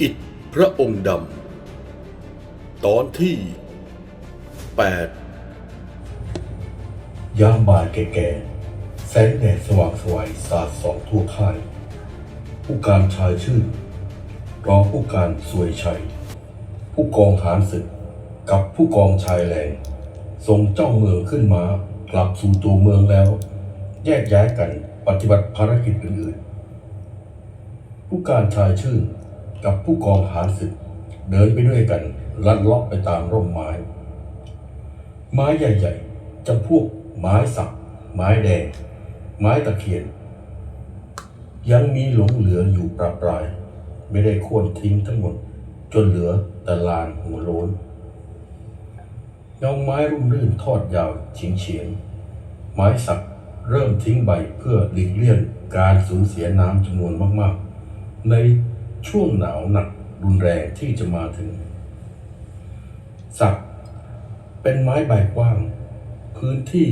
อิฐพระองค์ดำ ตอนที่ 8ยามบ่ายแก่ๆแสงแดดสว่างสวยสาดส่องทั่วค่าย ผู้การชายชื่นรองผู้การสวยชัย ผู้กองหารศึกกับผู้กองชายแรงทรงเจ้าเมืองขึ้นมา กลับสู่ตัวเมืองแล้ว แยกย้ายกันปฏิบัติภารกิจอื่นๆ ผู้การชายชื่น กับผู้กองหารศึก เดินไปด้วยกัน ลัดเลาะไปตามร่มไม้ ไม้ใหญ่ๆจำพวกไม้สัก ไม้แดง ไม้ตะเคียน ยังมีหลงเหลืออยู่ปราปราย ไม่ได้โค่นทิ้งทั้งหมด จนเหลือแต่ลานหัวโล้นเงาไม้รุ่มรื่นทอดยาวเฉียงเฉียงไม้สักเริ่มทิ้งใบเพื่อหลีกเลี่ยงการสูญเสียน้ำจำนวนมาก ๆ ใน ช่วงหนาวหนักรุนแรงที่จะมาถึง สักเป็นไม้ใบกว้าง พื้นที่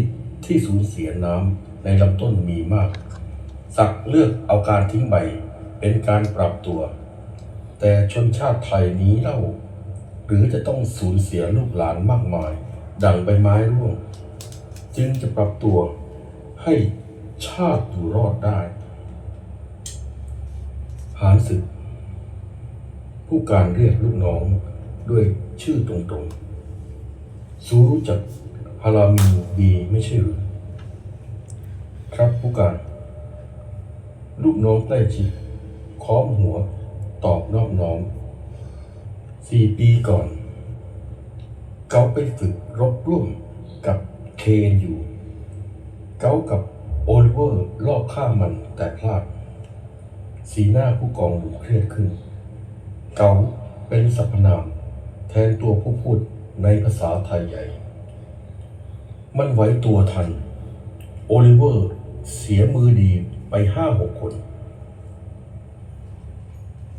ที่สูญเสียน้ำในลำต้นมีมาก สักเลือกเอาการทิ้งใบเป็นการปรับตัว แต่ชนชาติไทยนี้เล่า หรือจะต้องสูญเสียลูกหลานมากมาย ดังใบไม้ร่วง จึงจะปรับตัวให้ชาติอยู่รอดได้หารศึก ผู้การเรียกลูกน้องด้วยชื่อตรงๆ ซูรู้จักฮารามินดีไม่ใช่หรือครับผู้การ ลูกน้องใกล้ชิดค้อมหัวตอบนอบน้อมสี่ปีก่อน เขาไปฝึกรบร่วมกับเคนอยู่เขากับโอลิเวอร์ลอบฆ่ามันแต่พลาด สีหน้าผู้กองดูเครียดขึ้น เกาเป็นสรรพนาม แทนตัวผู้พูดในภาษาไทยใหญ่ มันไหวตัวทัน โอลิเวอร์เสียมือดีไปห้าหกคน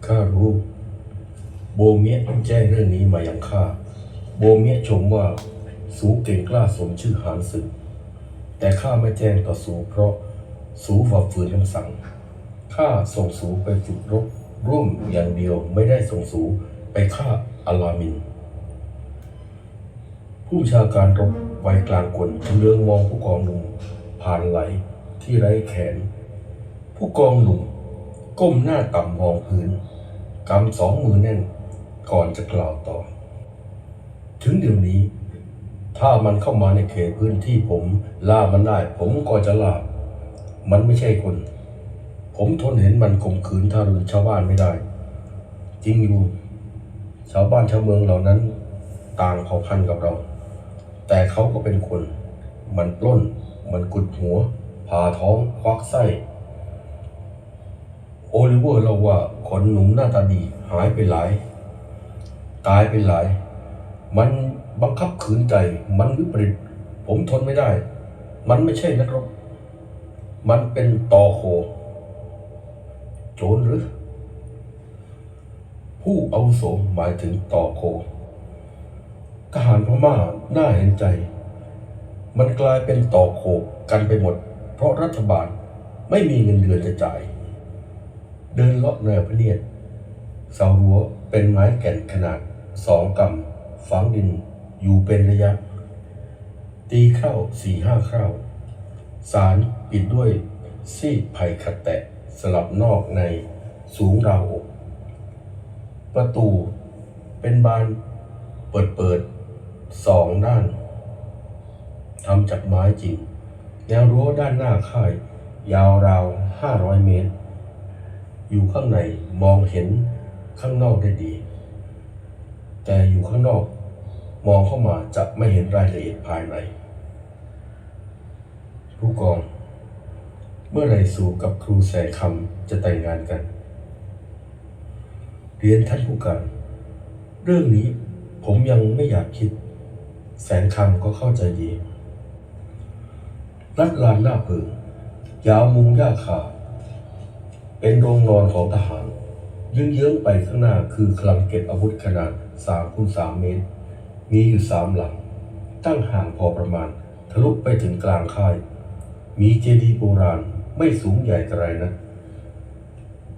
ข้ารู้โบเมียแจ้งเรื่องนี้มายังข้า โบเมียชมว่าสูเก่งกล้าสมชื่อหานศึก แต่ข้าไม่แจ้งต่อสูเพราะสูฝ่าฝืนคำสั่ง ข้าส่งสูไปฝึกรบ ร่วมอย่างเดียวไม่ได้ส่งสูไปฆ่าอัลลามิน ผู้บัญชาการรบวัยกลางคนเลืองมองผู้กองหนุ่มผ่านไหลที่ไร้แขน ผู้กองหนุ่มก้มหน้าต่ำมองพื้นกำสองมือแน่นก่อนจะกล่าวต่อ ถึงเดี๋ยวนี้ ถ้ามันเข้ามาในเขตพื้นที่ผมล่ามันได้ ผมก็จะล่า มันไม่ใช่คน ผมทนเห็นมันข่มขืนทารุณชาวบ้านไม่ได้ จริงอยู่ ชาวบ้านชาวเมืองเหล่านั้น ต่างเผ่าพันธุ์กับเรา แต่เขาก็เป็นคน มันปล้น มันกุดหัว ผ่าท้อง ควักไส้ โอลิเวอร์เล่าว่าคนหนุ่มหน้าตาดีหายไปหลาย ตายไปหลาย มันบังคับขืนใจ มันวิปริต ผมทนไม่ได้ มันไม่ใช่นักรบ มันเป็นตอโค โจรหรือ ผู้เอาโสหมายถึงต่อโคทหารพม่าน่าเห็นใจ มันกลายเป็นต่อโขกกันไปหมด เพราะรัฐบาลไม่มีเงินเดือนจะจ่าย เดินเลาะแนวพระเนียดเสารั้วเป็นไม้แก่นขนาดสองกำฝังดินอยู่เป็นระยะ ตีเข้าสี่ห้าเข้าสารปิดด้วยซีไผ่ขัดแตะ สลับนอกในสูงราวอก ประตูเป็นบานเปิดเปิดสองด้านทำจากไม้จริง แนวรั้วด้านหน้าค่าย ยาวราวห้าร้อยเมตร อยู่ข้างในมองเห็นข้างนอกได้ดี แต่อยู่ข้างนอก มองเข้ามาจะไม่เห็นรายละเอียดภายใน ผู้กอง เมื่อไรสู่กับครูแสงคำจะแต่งงานกัน เรียนท่านผู้การเรื่องนี้ผมยังไม่อยากคิด แสนคำก็เข้าใจดี รัดลานหน้าเพิงยาวมุงหญ้าคาเป็นโรงนอนของทหารยืงเยื้องไปข้างหน้าคือคลังเก็บอาวุธขนาด3คูณ3เมตร มีอยู่สามหลัง ตั้งห่างพอประมาณ ทะลุไปถึงกลางค่าย มีเจดีย์โบราณ ไม่สูงใหญ่กระไรนะ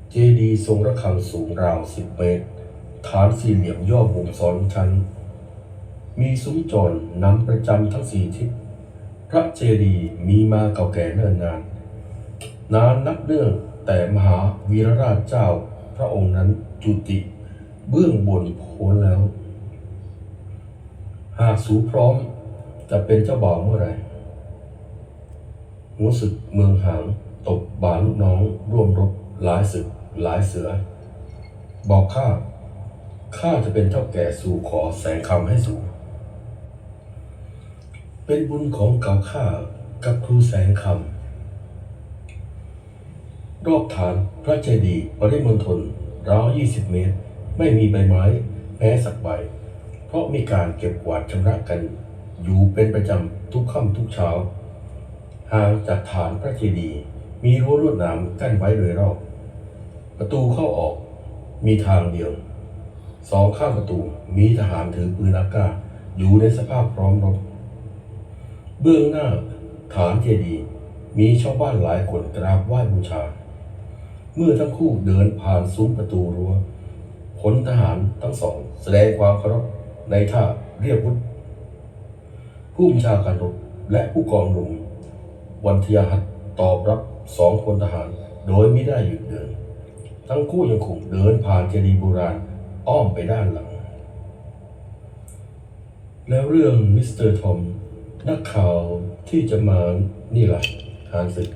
เจดีย์ทรงระฆังสูงราว10เมตร ฐานสี่เหลี่ยมย่อมุมสองชั้น มีซุ้มจรนำประจำทั้งสี่ทิศ พระเจดีย์มีมาเก่าแก่เนิ่นนาน นานนับเรื่องแต่มหาวีรราชเจ้าพระองค์นั้นจุติ เบื้องบนโพ้นแล้ว หากสูพร้อมจะเป็นเจ้าบ่าวเมื่อไหร่หัวศึกเมืองหาง ตกบ่าลูกน้อง ร่วมรบหลายศึกหลายเสือ บอกข้าข้าจะเป็นเท่าแก่สู่ขอแสงคำให้สูงเป็นบุญของเก่าข้ากับครูแสงคำรอบฐานพระเจดีย์ปริมณฑลราว20เมตร ไม่มีใบไม้แม้สักใบ เพราะมีการเก็บกวาดชำระกัน อยู่เป็นประจำทุกค่ำทุกเช้าห่างจากฐานพระเจดีย์ มีรั้วลวดหนามกั้นไว้โดยรอบประตูเข้าออกมีทางเดียว สองข้างประตูมีทหารถือปืนอากาศอยู่ในสภาพพร้อมรบ เบื้องหน้าฐานเจดีย์มีชาวบ้านหลายคนกราบไหว้บูชา เมื่อทั้งคู่เดินผ่านซุ้มประตูรั้วพลทหารทั้งสอง แสดงความเคารพในท่าเรียบวุฒผู้บัญชาการรบและผู้กองหนุ่มวันทยาหัตตอบรับ สองพลทหาร โดยไม่ได้หยุดเดิน ทั้งคู่ยังคงเดินผ่านเจดีย์โบราณอ้อมไปด้านหลัง แล้วเรื่องมิสเตอร์ทอมนักข่าวที่จะมานี่แหละหานศึก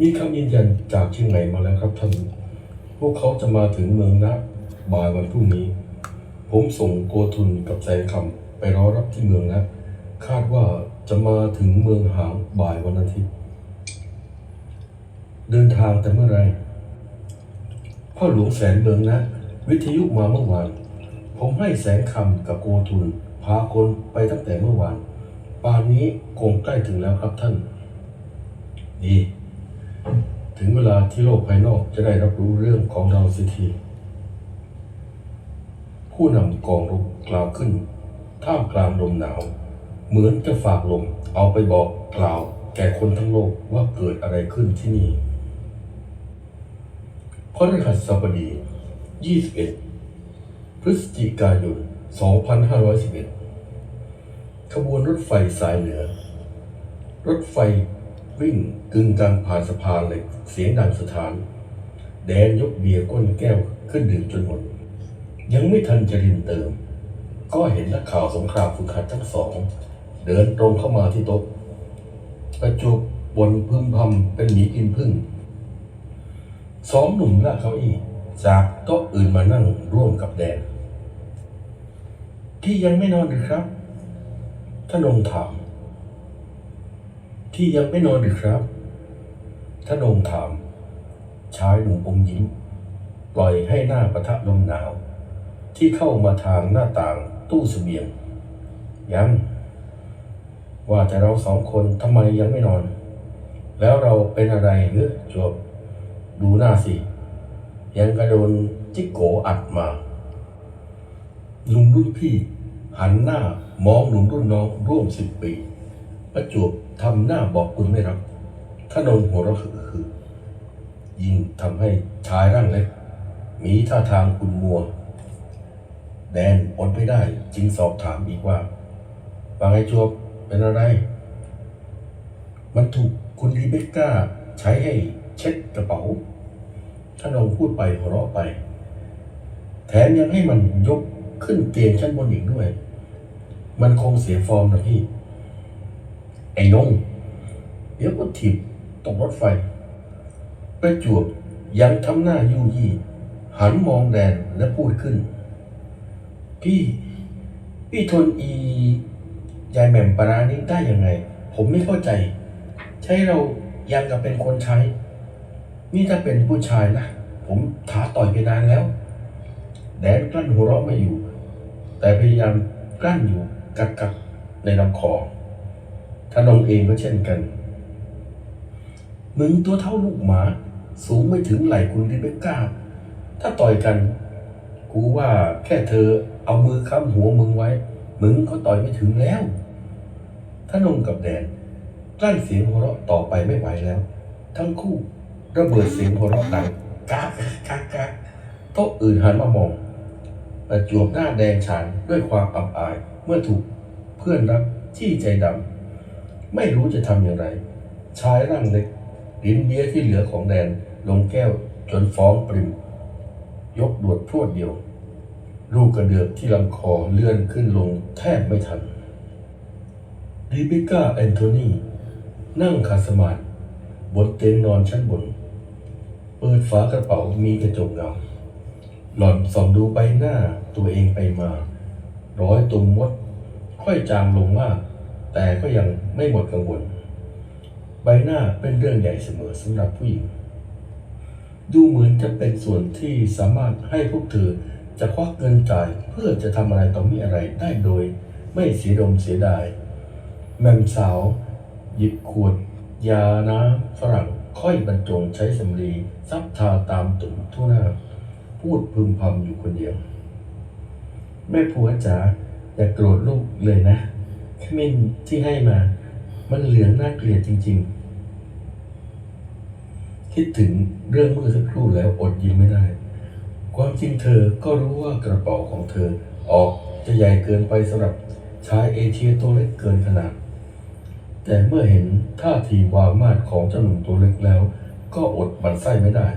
มีคำยืนยันจากเชียงใหม่มาแล้วครับท่าน พวกเขาจะมาถึงเมืองนะบ่ายวันพรุ่งนี้ ผมส่งโกทุนกับแสงคำไปรอรับที่เมืองนะคาดว่าจะมาถึงเมืองหางบ่ายวันอาทิตย์ เดินทางแต่เมื่อไรพ่อหลวงแสนเบิงนะ วิทยุมาเมื่อวาน ผมให้แสงคำกับโกทุน พาคนไปตั้งแต่เมื่อวานป่านนี้คงใกล้ถึงแล้วครับท่าน ดี ถึงเวลาที่โลกภายนอกจะได้รับรู้เรื่องของเราเสียที ผู้นำกองรบกล่าวขึ้น ท่ามกลางลมหนาว เหมือนจะฝากลมเอาไปบอกกล่าวแก่คนทั้งโลกว่าเกิดอะไรขึ้นที่นี่ พฤหัสบดี 21 พฤศจิกายน 2511 ขบวนรถไฟสายเหนือ รถไฟวิ่งกึ่งกลางผ่านสะพานเหล็กเสียงดังสถาน แดนยกเบียร์ก้นแก้วขึ้นดื่มจนหมด ยังไม่ทันจะรินเติม ก็เห็นนักข่าวสงครามฝึกหัดทั้งสอง เดินตรงเข้ามาที่โต๊ะประจบบนพึมพำเป็นหมีกินพึ่ง สองหนุ่มลากเก้าอี้จากโต๊ะอื่นมานั่งร่วมกับแดน ที่ยังไม่นอนหรือครับท่านองถาม ที่ยังไม่นอนหรือครับท่านองถาม ชายหนุ่มอมยิ้ม ปล่อยให้หน้าประทะลมหนาว ที่เข้ามาทางหน้าต่างตู้เสบียง ยัง ว่าแต่เราสองคนทำไมยังไม่นอน แล้วเราเป็นอะไรหรือจวบ ดูหน้าสิยังกระโดนจิกโกอัดมาหนุ่มรุ่นพี่หันหน้ามองหนุ่มรุ่นน้องร่วมสิบปี ประจวบทำหน้าบอกคุณไม่รับถ้านงหัวเราะคือคือยิ่งทำให้ชายร่างเล็ก มีท่าทางคุณมัว แดนอดไม่ได้จึงสอบถามอีกว่าว่าไงจวบเป็นอะไร มันถูกคุณรีเบคก้าใช้ให้เช็ดกระเป๋า ท่านองพูดไปหัวเราะไป แถมยังให้มันยกขึ้นเตียงชั้นบนอีกด้วย มันคงเสียฟอร์มนะพี่ ไอ้นงเดี๋ยวก็ถีบตกรถไฟ ประจวบยังทำหน้ายู่ยี่ หันมองแดนและพูดขึ้น พี่ พี่ทนอียายแหม่มปรานี้ได้ยังไง ผมไม่เข้าใจ ใช้เรายังกับเป็นคนใช้ นี่ถ้าเป็นผู้ชายนะ ผมท้าต่อยไปนานแล้ว แดนกลั้นหัวเราะไม่อยู่ แต่พยายามกลั้นอยู่กักกักๆในลำคอท่านองเองก็เช่นกัน มึงตัวเท่าลูกหมา สูงไม่ถึงไหล่คุณริเบก้า ถ้าต่อยกัน กูว่าแค่เธอเอามือค้ำหัวมึงไว้ มึงก็ต่อยไม่ถึงแล้วท่านงกับแดนกลั้นเสียงหัวเราะต่อไปไม่ไหวแล้ว ทั้งคู่ ระเบิดเสียงหัวเราะดังกากกากกากโต๊ะอื่นหันมามองประจวบหน้าแดงฉานด้วยความอับอายเมื่อถูกเพื่อนรักที่ใจดำไม่รู้จะทำอย่างไร ชายร่างเล็กลิ้นเบี้ยที่เหลือของแดนลงแก้วจนฟ้องปริม ยกดวดพรวดเดียว ลูกกระเดือกที่ลำคอเลื่อนขึ้นลงแทบไม่ทันริเบคก้าแอนโทนีนั่งขัดสมาธิบนเตียงนอนชั้นบน ปิดฝากระเป๋ามีกระจกเงาหล่อนส่องดูใบหน้าตัวเองไปมา ร้อยตุ่มมด ค่อยจางลงมาก แต่ก็ยังไม่หมดกังวล ใบหน้าเป็นเรื่องใหญ่เสมอสำหรับผู้หญิง ดูเหมือนจะเป็นส่วนที่สามารถให้พวกเธอจะควักเงินจ่ายเพื่อจะทำอะไรต่อมีอะไรได้โดย ไม่เสียดมเสียดาย แม่มสาว หยิบขวด ยาน้ำฝรั่ง ค่อยบรรจงใช้สำลีซับทาตามตุ่มทั่วหน้า พูดพึมพำอยู่คนเดียว แม่ผัวจ๋าอย่าโกรธลูกเลยนะขมิ้นที่ให้มา มันเหลืองน่าเกลียดจริง ๆ คิดถึงเรื่องเมื่อสักครู่แล้วอดยิ้มไม่ได้ ความจริงเธอก็รู้ว่ากระเป๋าของเธอออกจะใหญ่เกินไปสำหรับชายเอเชียตัวเล็กเกินขนาด แต่เมื่อเห็นท่าทีวางมาดของเจ้าหนุ่มตัวเล็กแล้ว ก็อดบันไส้ไม่ได้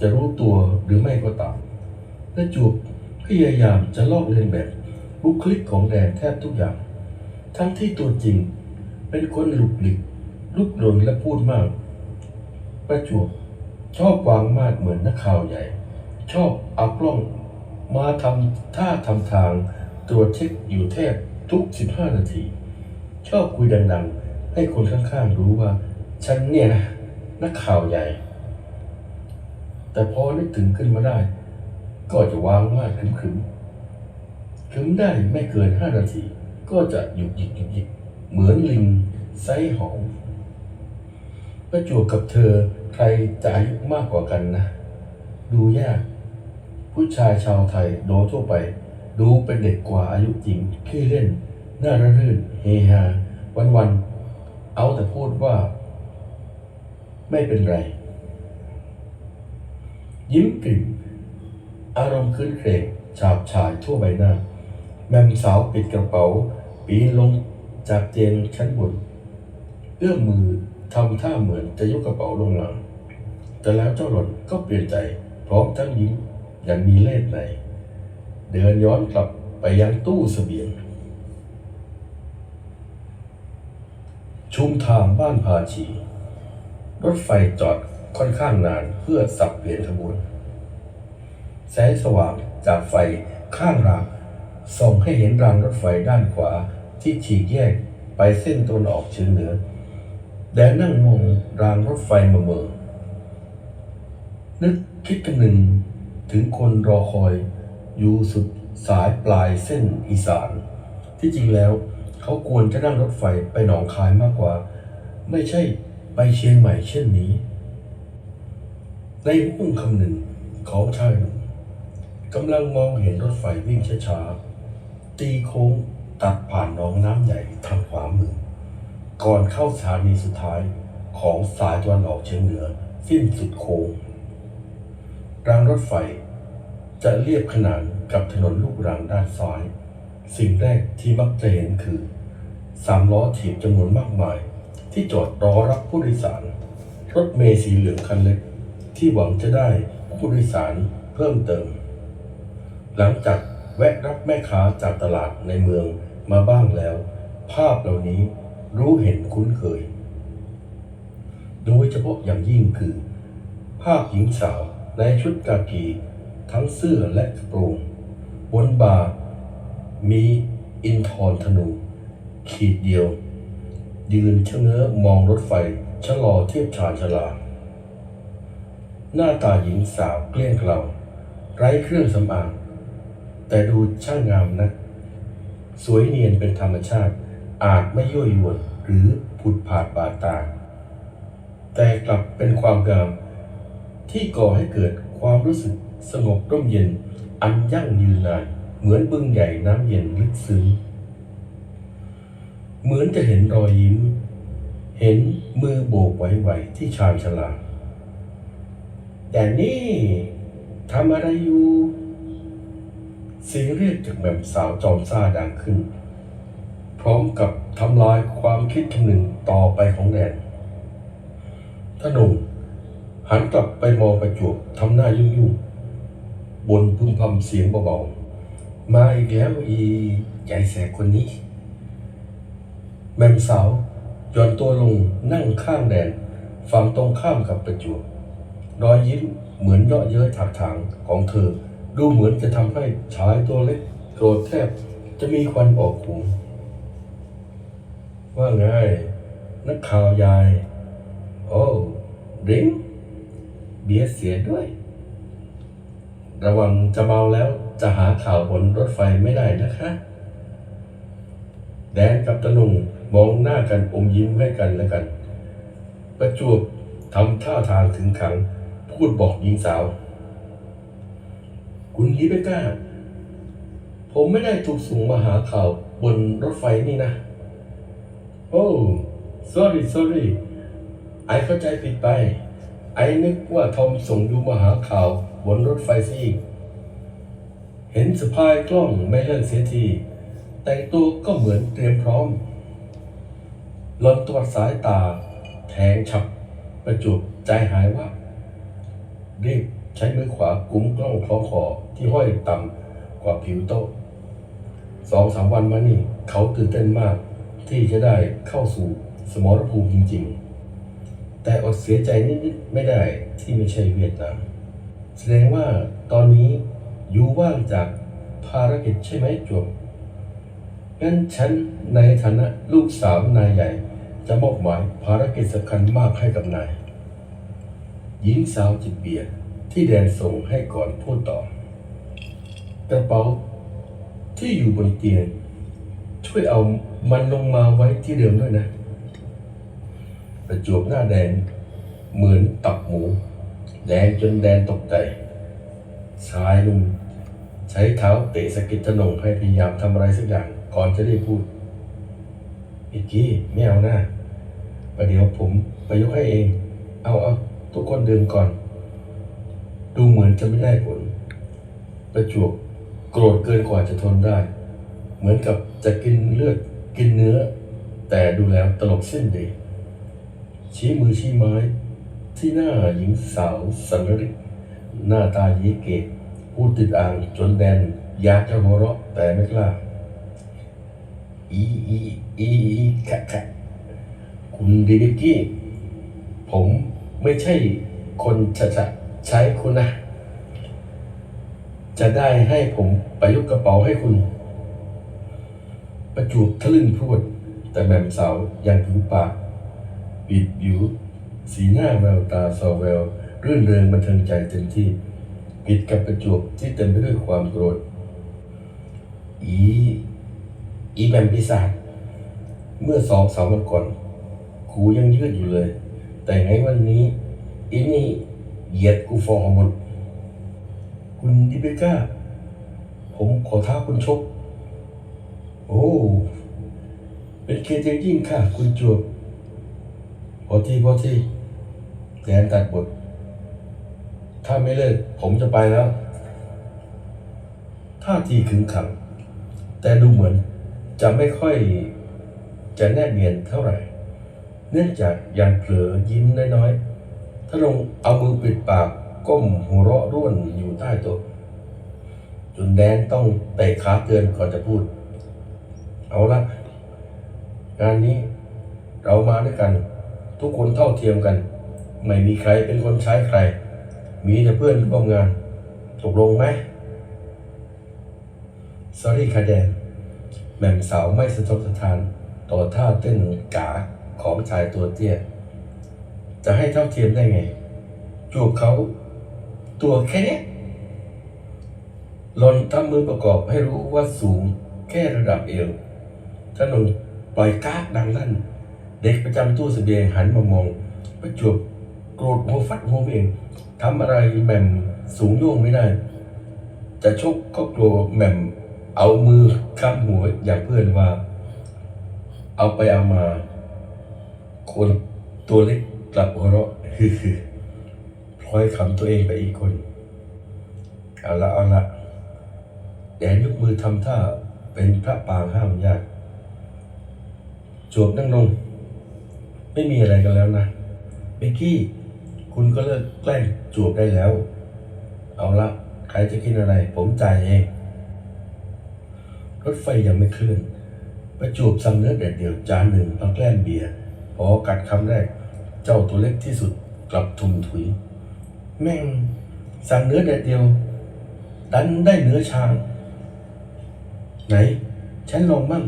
จะรู้ตัวหรือไม่ก็ตามและจูบพยายามจะลอกเลียนแบบบุคลิกของแดนแทบทุกอย่าง ทั้งที่ตัวจริงเป็นคนหลุกหลิกลุกลนและพูดมาก ประจวบชอบวางมาดเหมือนนักข่าวใหญ่ ชอบเอากล้องมาทำท่าทำทางตรวจเช็คอยู่แทบทุก 15 นาที อบคุยดังๆ ให้คนข้างๆรู้ว่า ฉันเนี่ยนะนักข่าวใหญ่ แต่พอนึกถึงขึ้นมาได้ ก็จะวางมาดขึมๆขึมได้ไม่เกิน5นาที ก็จะหยุดหยิกหยุดหยิกเหมือนลิงไซหองประจวบกับเธอใครจะอายุมากกว่ากันนะ ดูยาก ผู้ชายชาวไทยโดยทั่วไป ดูเป็นเด็กกว่าอายุจริงขี้เล่น น่าระรื่นเฮฮา วันวันๆเอาแต่พูดว่า ไม่เป็นไร ยิ้มกลิ่มอารมณ์คืนเครงฉาบฉายทั่วใบหน้า แม่มสาวปิดกระเป๋า ปีนลงจากเตียงชั้นบน เอื้อมมือทำท่าเหมือนจะยกกระเป๋าลงหลัง แต่แล้วเจ้าหล่นก็เปลี่ยนใจ พร้อมทั้งยิ้มอย่างมีเล่ห์ใน เดินย้อนกลับไปยังตู้เสบียง ชุมทางบ้านพาชี รถไฟจอดค่อนข้างนานเพื่อสับเปลี่ยนขบวน แสงสว่างจากไฟข้างรางส่องให้เห็นรางรถไฟด้านขวาที่ฉีกแยกไปเส้นตะวันออกเฉียงเหนือ แดนนั่งมองรางรถไฟมาเมือนึกคิดกันหนึ่งถึงคนรอคอยอยู่สุดสายปลายเส้นอีสาน ที่จริงแล้ว เขาควรจะนั่งรถไฟไปหนองคายมากกว่า ไม่ใช่ไปเชียงใหม่เช่นนี้ ในห้องคำหนึ่งของชายหนุ่มกำลังมองเห็นรถไฟวิ่งช้าๆ ตีโค้งตัดผ่านหนองน้ำใหญ่ทางขวามือ ก่อนเข้าสถานีสุดท้ายของสายตะวันออกเฉียงเหนือ สิ้นสุดโค้งรางรถไฟจะเรียบขนานกับถนนลูกรังด้านซ้าย สิ่งแรกที่มักจะเห็นคือ สามล้อถีบจำนวนมากมาย ที่จอดรอรับผู้โดยสาร รถเมล์สีเหลืองคันเล็ก ที่หวังจะได้ผู้โดยสารเพิ่มเติม หลังจากแวะรับแม่ค้าจากตลาดในเมืองมาบ้างแล้ว ภาพเหล่านี้รู้เห็นคุ้นเคย โดยเฉพาะอย่างยิ่งคือ ภาพหญิงสาวในชุดกากีทั้งเสื้อและกระโปรงบนบ่ามีอินทรธนู ขีดเดียว ยืนชะเง้อมองรถไฟชะลอเทียบชานชลา หน้าตาหญิงสาวเกลี้ยงเกลาไร้เครื่องสำอางแต่ดูช่างงามนะ สวยเนียนเป็นธรรมชาติ อาจไม่ยั่วยวนหรือผุดผาดบาดตา แต่กลับเป็นความงาม ที่ก่อให้เกิดความรู้สึกสงบร่มเย็น อันยั่งยืนนานเหมือนบึงใหญ่น้ำเย็นลึกซึ้ง เหมือนจะเห็นรอยยิ้ม เห็นมือโบกไหวๆที่ชานชาลาแต่นี่ทำอะไรอยู่เสียงเรียกจากแม่มสาวจอมซ่าดังขึ้น พร้อมกับทำลายความคิดคำหนึ่งต่อไปของแดนท่านหนุ่มหันกลับไปมองประจวบทำหน้ายุ่งยุ่งๆบนพึมพำเสียงเบาๆมาอีกแล้วอีใหญ่แสกคนนี้ แม่สาวย่อนตัวลงนั่งข้างแดนฝั่งตรงข้ามกับประจวบรอยยิ้มเหมือนเยาะเย้ยถากถางของเธอ ดูเหมือนจะทำให้ชายตัวเล็กโกรธแทบจะมีควันออกหูว่าไงนักข่าวยาย โอ้ดริงเบียร์เสียด้วย ระวังจะเมาแล้วจะหาข่าวบนรถไฟไม่ได้นะคะ แดนกับตะนุง มองหน้ากันอมยิ้มให้กันและกัน ประจวบทำท่าทางถึงขัง พูดบอกหญิงสาว คุณลิเบก้า ผมไม่ได้ถูกส่งมาหาข่าวบนรถไฟนี่นะ โอ้ sorry sorry ไอเข้าใจผิดไป ไอนึกว่าทอมส่งยูมาหาข่าวบนรถไฟซิเห็นสะพายกล้องไม่เลิกเสียที แต่งตัวก็เหมือนเตรียมพร้อม หลอนตวัดสายตา แทงฉับประจุบใจหายว่ารีบใช้มือขวากุ้มกล้องคอคอที่ห้อยต่ำกว่าผิวโต๊ะสองสามวันมานี่ เขาตื่นเต้นมากที่จะได้เข้าสู่สมรภูมิจริง ๆ แต่อดเสียใจนิดๆไม่ได้ที่ไม่ใช่เวียดนาม แสดงว่าตอนนี้อยู่ว่างจากภารกิจใช่ไหมจวบ งั้นฉันในฐานะลูกสาวนายใหญ่ จะมอบหมายภารกิจสำคัญมากให้กับนาย หญิงสาวจิบเบียร์ที่แดนส่งให้ก่อนพูดต่อกระเป๋าที่อยู่บนเตียง ช่วยเอามันลงมาไว้ที่เดิมด้วยนะ ประจวบหน้าแดงเหมือนตับหมู แดงจนแดนตกใจชายหนุ่มใช้เท้าเตะสะกิดถนงให้พยายามทำอะไรสักอย่าง ก่อนจะได้พูดอีกกี้ไม่เอาหน้าประเดี๋ยวผมไปยกให้เอง เอาเอาทุกคนเดินก่อน ดูเหมือนจะไม่ได้ผล ประจวบโกรธเกินกว่าจะทนได้ เหมือนกับจะกินเลือดกินเนื้อ แต่ดูแล้วตลกสิ้นดี ชี้มือชี้ไม้ ที่หน้าหญิงสาวสันนริหน้าตายีเกตพูดติดอ่างจนแดนอยากจะหัวเราะแต่ไม่กล้า อีอีอีอีขะขะคุณดิบิกกี้ ผมไม่ใช่คนจะจะใช้คุณนะ จะได้ให้ผมไปยกกระเป๋าให้คุณ ประจูบทะลึ่งพรวดแต่แหม่มสาวยังผิวปากปิดบิวสีหน้าแววตาซอแววรื่นเริงบันเทิงใจเต็มที่ผิดกับประจวบที่เต็มไปด้วยความโกรธอี อีแบมปีศาจเมื่อสองสามวันก่อนครูยังยืดอยู่เลย แต่ไงวันนี้อีนี่เหยียดกูฟองหมดคุณดิเบก้า ผมขอท้าคุณชก โอ้ เป็นเกียรติอย่างยิ่งค่ะ คุณจวบพอที่พอที่แดนตัดบท ถ้าไม่เลิกผมจะไปแล้วท่าทีขึงขัง แต่ดูเหมือน จะไม่ค่อยจะแนบเนียนเท่าไหร่ เนื่องจากยังเผลอยิ้มน้อยๆถ้าลงเอามือปิดปากก้มหัวเราะร่วนอยู่ใต้โต๊ะจนแดนต้องเตะขาเตือนก่อนจะพูด เอาละงานนี้เรามาด้วยกัน ทุกคนเท่าเทียมกัน ไม่มีใครเป็นคนใช้ใคร มีแต่เพื่อนร่วมงาน ตกลงไหม sorry ค่ะแดน ม่มสาวไม่สะทกสะท้านต่อท่าเต้นกาของชายตัวเตี้ย จะให้เท่าเทียมได้ไง จูบเขาตัวแค่นี้หลอนทำมือประกอบให้รู้ว่าสูงแค่ระดับเอวถนนปล่อยก้ากดังลั่น เด็กประจำตู้เสบียงหันมามองประจวบโกรธหัวฟัดหัวเองทำอะไรแหม่มสูงโย่งไม่ได้ จะชกก็กลัวแหม่ม เอามือข้ามหัวอย่างเพื่อนว่า เอาไปเอามา คนตัวเล็กกลับหัวเราะฮือๆพลอยขำตัวเองไปอีกคน เอาละเอาละแดนยกมือทำท่าเป็นพระปางห้ามญาติจวบนั่งลง ไม่มีอะไรกันแล้วนะเบกกี้ คุณก็เลิกแกล้งจวบได้แล้ว เอาละใครจะกินอะไร ผมจ่ายเอง รถไฟยังไม่เคลื่อน ประจวบสั่งเนื้อแดดเดียวจานหนึ่งมาแกล้มเบียร์พอกัดคำแรก เจ้าตัวเล็กที่สุดกลับทุมถุย แม่ง สั่งเนื้อแดดเดียว ดันได้เนื้อช้าง ไหน ฉันลองมั่ง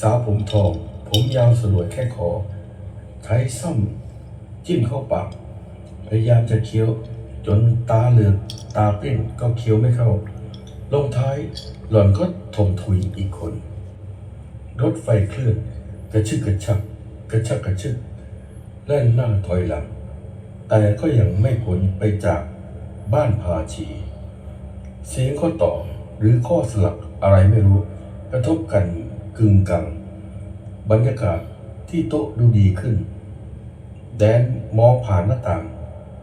สาวผมทอง ผมยาวสลวยแค่คอใช้ซ่อม จิ้มเข้าปาก พยายามจะเคี้ยว จนตาเหลือกตาปริ้นก็เคี้ยวไม่เข้า ลงท้ายหล่อนก็ถมถุยอีกคน รถไฟเคลื่อนกระชึกกระชักกระชักกระชึกแล่นหน้าถอยหลัง แต่ก็ยังไม่พ้นไปจากบ้านพาชี เสียงข้อต่อหรือข้อสลักอะไรไม่รู้ กระทบกันกึ่งกัง บรรยากาศที่โต๊ะดูดีขึ้น แดนมองผ่านหน้าต่าง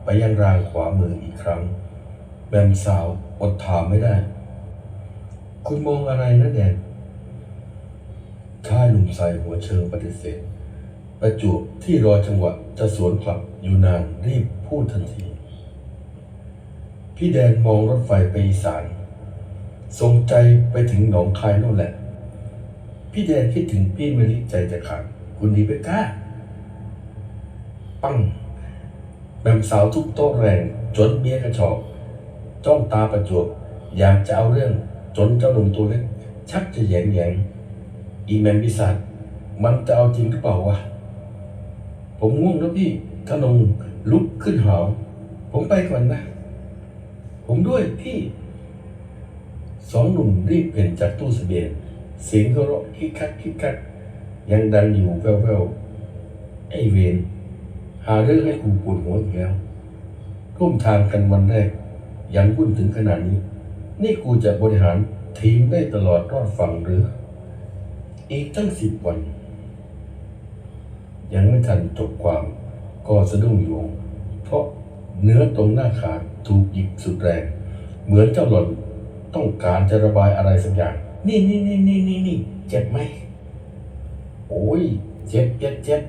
ไปยังรางขวามืออีกครั้ง แบมสาวอดถามไม่ได้ คุณมองอะไรนะแดนชายหนุ่มใส่หัวเชิงปฏิเสธ ประจวบที่รอจังหวะจะสวนกลับอยู่นานรีบพูดทันที พี่แดนมองรถไฟไปอีสานทรงใจไปถึงหนองคายโน่นแหละ พี่แดนคิดถึงพี่มะลิใจจะขาดคุณดีไปกล้า ปั้งแบมสาวทุบโต๊ะแรง จนเบี้ยกระชอก จ้องตาประจวบอยากจะเอาเรื่อง จนเจ้าหนุ่มตัวเล็กชักจะแยงแยงอีแมนพิศาจมันจะเอาจริงหรือเปล่าวะ ผมง่วงแล้วพี่ธนงลุกขึ้นหาวผมไปก่อนนะ ผมด้วยพี่ สองหนุ่มรีบเปลี่ยนจากตู้เสบียงเสียงเขาะเราะคิกคักคิกคักยังดังอยู่แว่วๆไอเวนหาเรื่องให้กูปวดหัวอีกแล้วร่วมทางกันวันแรกยังวุ่นถึงขนาดนี้ นี่กูจะบริหารทีมได้ตลอดรอดฝั่งหรือ อีกตั้งสิบวัน ยังไม่ทันจบความก็สะดุ้งโยงเพราะเนื้อตรงหน้าขาถูกหยิกสุดแรง เหมือนเจ้าหล่อนต้องการจะระบายอะไรสักอย่าง นี่นี่นี่นี่นี่นี่เจ็บไหม โอ้ย เจ็บเจ็บเจ็บ